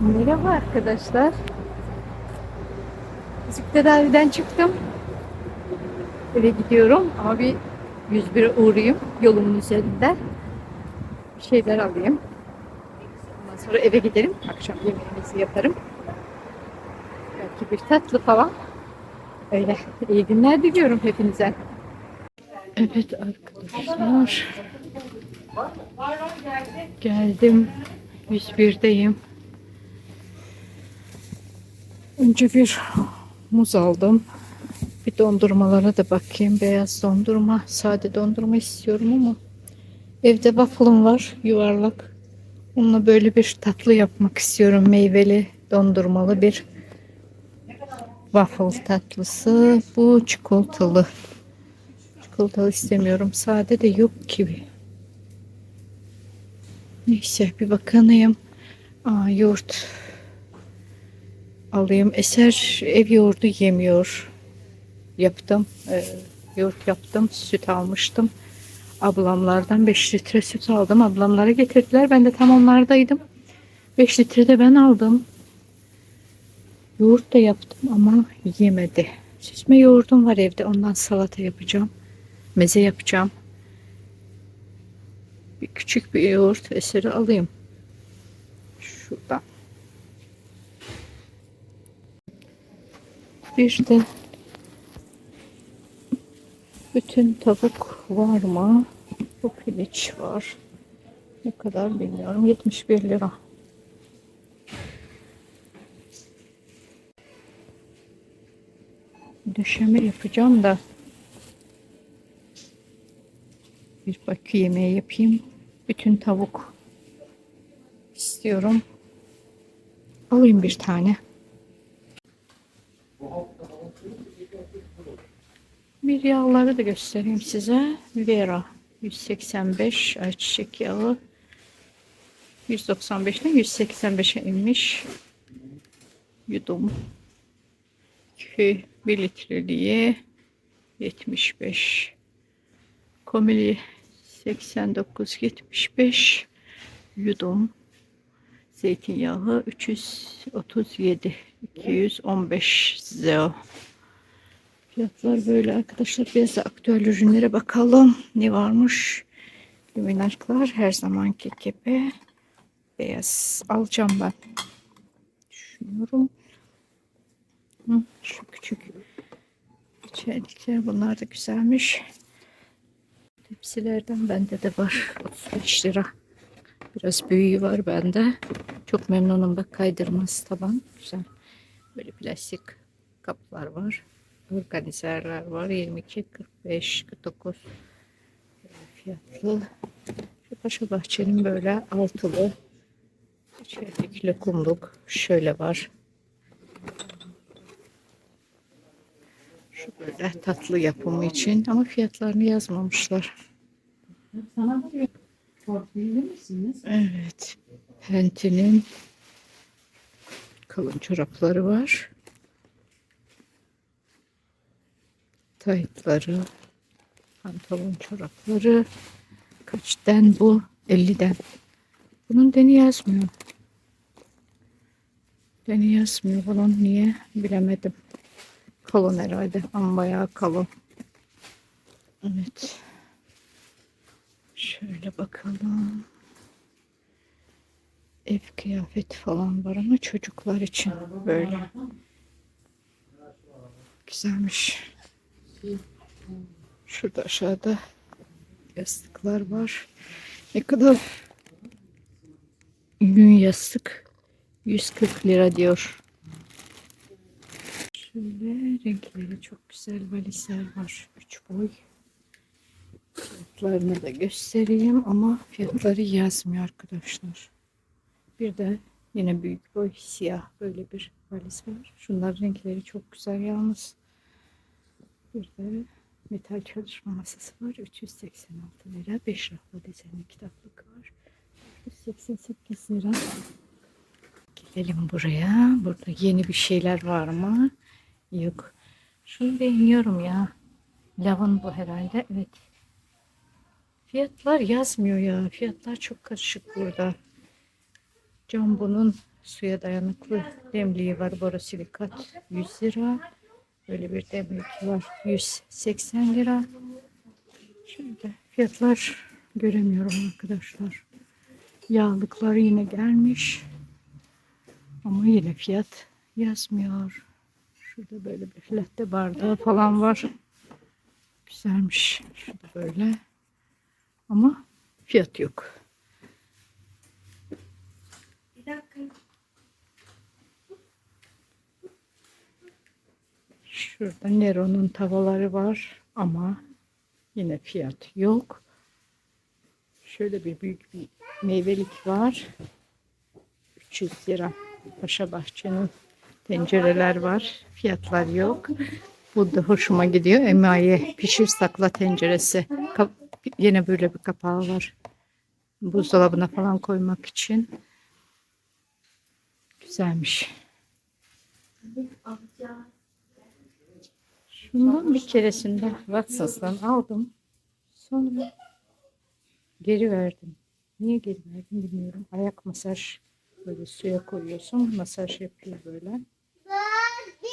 Merhaba arkadaşlar. Fizik tedaviden çıktım. Eve gidiyorum ama bir 101'e uğrayayım yolumun üzerinde. Bir şeyler alayım. Ondan sonra eve giderim. Akşam yemeğimizi yaparım. Belki bir tatlı falan. Öyle. İyi günler diliyorum hepinize. Evet arkadaşlar. Geldim. 101'deyim. Önce bir muz aldım. Bir dondurmalara da bakayım. Beyaz dondurma, sade dondurma istiyorum ama evde waffle'ım var yuvarlak. Onunla böyle bir tatlı yapmak istiyorum. Meyveli, dondurmalı bir waffle tatlısı. Bu çikolatalı. Çikolatalı istemiyorum. Sade de yok gibi. Neyse bir bakayım. Aa, yoğurt alayım. Eser ev yoğurdu yemiyor. Yaptım. Ee, yoğurt yaptım. Süt almıştım. Ablamlardan 5 litre süt aldım. Ablamlara getirdiler. Ben de tam onlardaydım. 5 litre de ben aldım. Yoğurt da yaptım ama yemedi. Süzme yoğurdum var evde. Ondan salata yapacağım. Meze yapacağım. Bir küçük bir yoğurt eseri alayım. Şuradan. Bir de bütün tavuk var mı? Bu piliç var. Ne kadar bilmiyorum. 71 lira. Döşeme yapacağım da bir bakü yemeği yapayım. Bütün tavuk istiyorum. Alayım bir tane. Bir yağları da göstereyim size. Vera 185 ayçiçek yağı 195'ten 185'e inmiş. Yudum. 2 1 litreliği 75. Komili 89 75 yudum. Zeytinyağı 337 215 zeo. Fiyatlar böyle arkadaşlar. Biraz aktüel ürünlere bakalım. Ne varmış? Luminarklar her zamanki gibi. Beyaz alacağım ben. Düşünüyorum. Hı, şu küçük içerikler bunlar da güzelmiş. Tepsilerden bende de var. 35 lira. Biraz büyüğü var bende. Çok memnunum bak kaydırmaz taban. Güzel. Böyle plastik kaplar var. Organizerler var. 22, 45, 49 fiyatlı. Şu Paşa Bahçe'nin böyle altılı içerideki lokumluk şöyle var. Şu böyle tatlı yapımı için ama fiyatlarını yazmamışlar. Sana da? Evet. Penti'nin kalın çorapları var. Taytları, pantolon çorapları. Kaçten bu? 50'den. Bunun deni yazmıyor. Deni yazmıyor bunun. Niye? Bilemedim. Kalın herhalde. Ama bayağı kalın. Evet. Şöyle bakalım. Ev kıyafeti falan var ama çocuklar için böyle. Güzelmiş. Şurada aşağıda yastıklar var. Ne kadar yün yastık 140 lira diyor. Şöyle renkleri çok güzel valizler var. 3 boy. Fiyatlarını da göstereyim ama fiyatları yazmıyor arkadaşlar. Bir de yine büyük boy siyah böyle bir valiz var. Şunlar renkleri çok güzel yalnız. Bir de metal çalışma masası var. 386 lira. 5 raflı desenli kitaplık var. 188 lira. Gelelim buraya. Burada yeni bir şeyler var mı? Yok. Şunu beğeniyorum ya. Lavın bu herhalde. Evet. Fiyatlar yazmıyor ya. Fiyatlar çok karışık burada. Jumbo'nun suya dayanıklı demliği var. Borosilikat 100 lira. Böyle bir demlik var. 180 lira. Şöyle fiyatlar göremiyorum arkadaşlar. Yağlıklar yine gelmiş. Ama yine fiyat yazmıyor. Şurada böyle bir latte bardağı falan var. Güzelmiş. Şurada böyle. Ama fiyat yok. Şurada Nero'nun tavaları var ama yine fiyat yok. Şöyle bir büyük bir meyvelik var. 300 lira. Paşa Bahçe'nin tencereler var. Fiyatlar yok. Bu da hoşuma gidiyor. Emaye pişir sakla tenceresi. Kap- yine böyle bir kapağı var. Buzdolabına falan koymak için. Güzelmiş. Şundan bir keresinde Watsons'tan aldım. Sonra geri verdim. Niye geri verdim bilmiyorum. Ayak masaj böyle suya koyuyorsun. Masaj yapıyor böyle.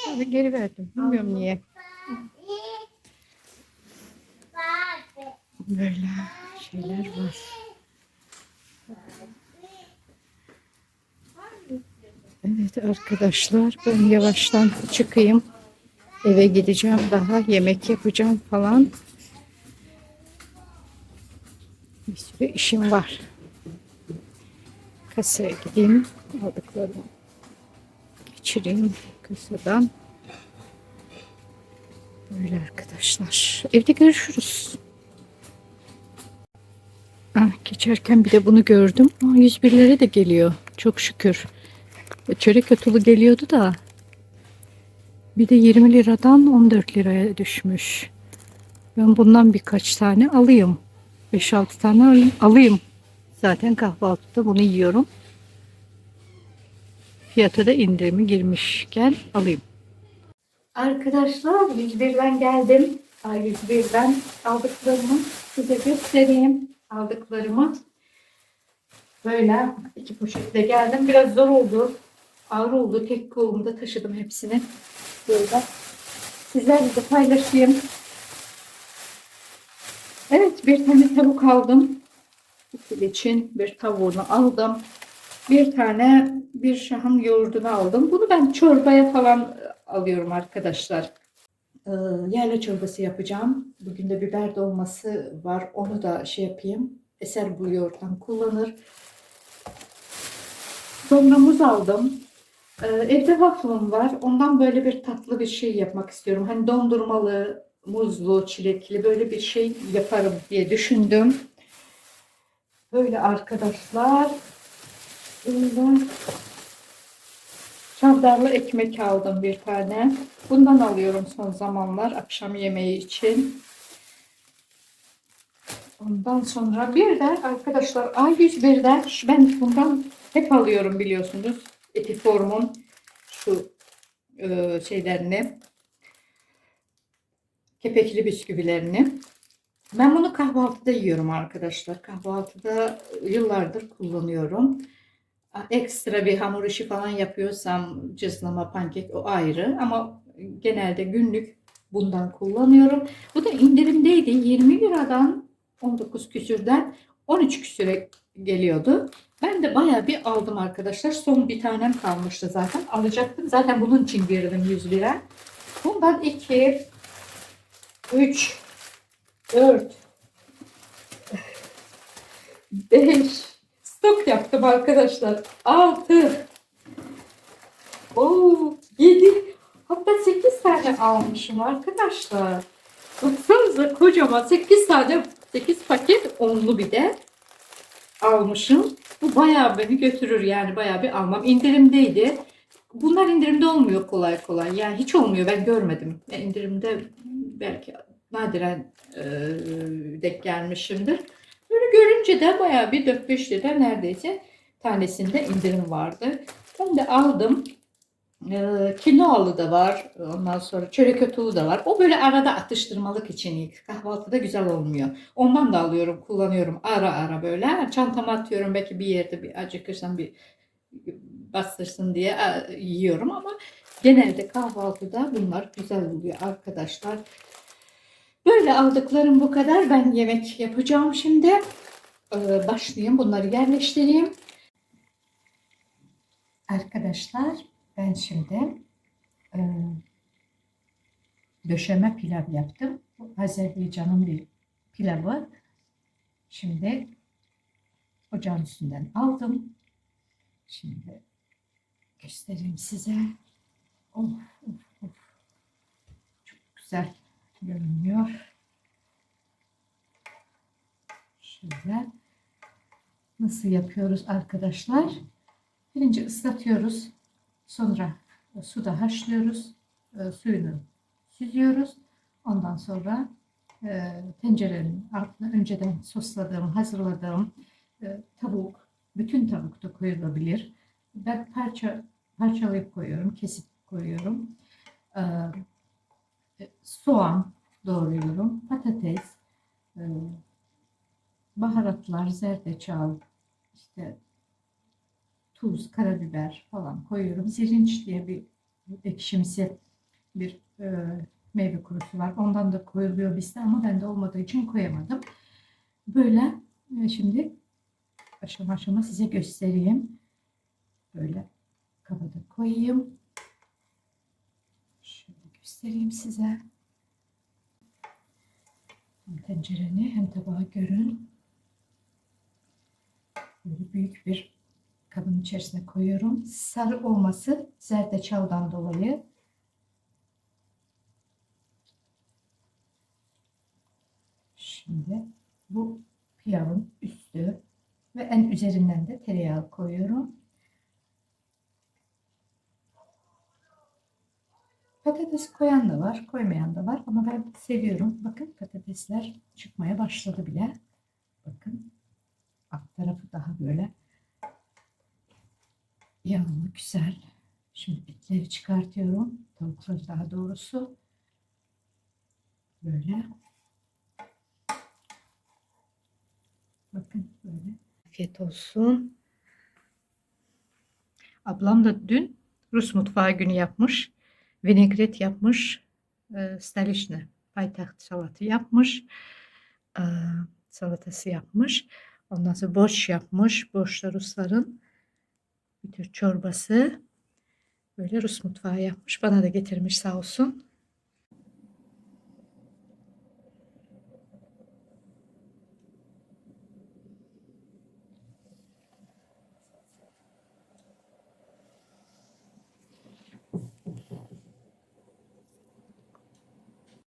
Sonra geri verdim. Bilmiyorum niye. Böyle şeyler var. Evet arkadaşlar ben yavaştan çıkayım. Eve gideceğim daha yemek yapacağım falan. Bir sürü işim var. Kasaya gideyim. Aldıklarımı geçireyim kasadan. Böyle arkadaşlar. Evde görüşürüz. Ah, geçerken bir de bunu gördüm. Aa, 101'lere de geliyor. Çok şükür. Çörek ötülü geliyordu da bir de 20 liradan 14 liraya düşmüş. Ben bundan birkaç tane alayım. 5-6 tane alayım. Zaten kahvaltıda bunu yiyorum. Fiyatı da indirimi girmişken alayım. Arkadaşlar 101'den geldim. 101'den aldıklarımı size göstereyim. Aldıklarımı. Böyle iki poşetle geldim. Biraz zor oldu. Ağır oldu. Tek kolumda taşıdım hepsini. Böyle. Sizlerle de paylaşayım. Evet bir tane tavuk aldım. İkili için bir tavuğunu aldım. Bir tane bir şahın yoğurdunu aldım. Bunu ben çorbaya falan e, alıyorum arkadaşlar. Ee, yerle çorbası yapacağım. Bugün de biber dolması var. Onu da şey yapayım. Eser bu yoğurttan kullanır. Sonra muz aldım. Ee, evde waffle'ım var. Ondan böyle bir tatlı bir şey yapmak istiyorum. Hani dondurmalı, muzlu, çilekli böyle bir şey yaparım diye düşündüm. Böyle arkadaşlar. Böyle çavdarlı ekmek aldım bir tane. Bundan alıyorum son zamanlar akşam yemeği için. Ondan sonra bir de arkadaşlar A101'den ben bundan hep alıyorum biliyorsunuz. Etiform'un şu e, şeylerini kepekli bisküvilerini. Ben bunu kahvaltıda yiyorum arkadaşlar. Kahvaltıda yıllardır kullanıyorum. Ekstra bir hamur işi falan yapıyorsam cızlama, pankek o ayrı. Ama genelde günlük bundan kullanıyorum. Bu da indirimdeydi. 20 liradan 19 küsürden 13 küsüre geliyordu. Ben de bayağı bir aldım arkadaşlar. Son bir tanem kalmıştı zaten. Alacaktım. Zaten bunun için girdim 100 lira. Bundan 2, 3, 4, 5, stok yaptım arkadaşlar. 6, Oo, 7, hatta 8 tane almışım arkadaşlar. Baksanıza kocaman 8 tane 8 paket onlu bir de almışım. Bu bayağı beni götürür yani bayağı bir almam. İndirimdeydi. Bunlar indirimde olmuyor kolay kolay. Yani hiç olmuyor ben görmedim. Yani indirimde belki nadiren e, denk gelmişimdir. Böyle görünce de bayağı bir 4-5 lira neredeyse tanesinde indirim vardı. Ben de aldım. E, kinoalı da var. Ondan sonra çörek otu da var. O böyle arada atıştırmalık için. Kahvaltıda güzel olmuyor. Ondan da alıyorum, kullanıyorum ara ara böyle. Çantama atıyorum belki bir yerde bir acıkırsam bir bastırsın diye yiyorum ama genelde kahvaltıda bunlar güzel oluyor arkadaşlar. Böyle aldıklarım bu kadar. Ben yemek yapacağım şimdi. Ee, başlayayım bunları yerleştireyim. Arkadaşlar ben şimdi e, döşeme pilav yaptım. Bu Azerbaycan'ın bir pilavı. Şimdi ocağın üstünden aldım. Şimdi göstereyim size. Of of of. Çok güzel görünüyor. Şöyle. Nasıl yapıyoruz arkadaşlar? Birinci ıslatıyoruz. Sonra suda haşlıyoruz. E, suyunu süzüyoruz. Ondan sonra e, tencerenin altına önceden sosladığım, hazırladığım e, tavuk, bütün tavuk da koyulabilir. Ben parça parçalayıp koyuyorum, kesip koyuyorum. E, e, soğan doğruyorum, patates, e, baharatlar, zerdeçal, işte tuz, karabiber falan koyuyorum. Zirinç diye bir ekşimsi bir e, meyve kurusu var. Ondan da koyuluyor bizde ama bende olmadığı için koyamadım. Böyle e, şimdi aşama aşama size göstereyim. Böyle kabada koyayım. Şöyle göstereyim size. Hem tencereni hem tabağı görün. Böyle büyük bir kabın içerisine koyuyorum. Sarı olması zerdeçaldan dolayı. Şimdi bu pilavın üstü ve en üzerinden de tereyağı koyuyorum. Patates koyan da var, koymayan da var ama ben seviyorum. Bakın patatesler çıkmaya başladı bile. Bakın alt tarafı daha böyle yağlı, güzel. Şimdi etleri çıkartıyorum. Tavukları daha doğrusu. Böyle. Bakın böyle. Afiyet olsun. Ablam da dün Rus mutfağı günü yapmış. Vinegret yapmış. E, stalişne, paytaht salatı yapmış. E, salatası yapmış. Ondan sonra borş yapmış. Borş da Rusların bir tür çorbası. Böyle Rus mutfağı yapmış. Bana da getirmiş sağ olsun.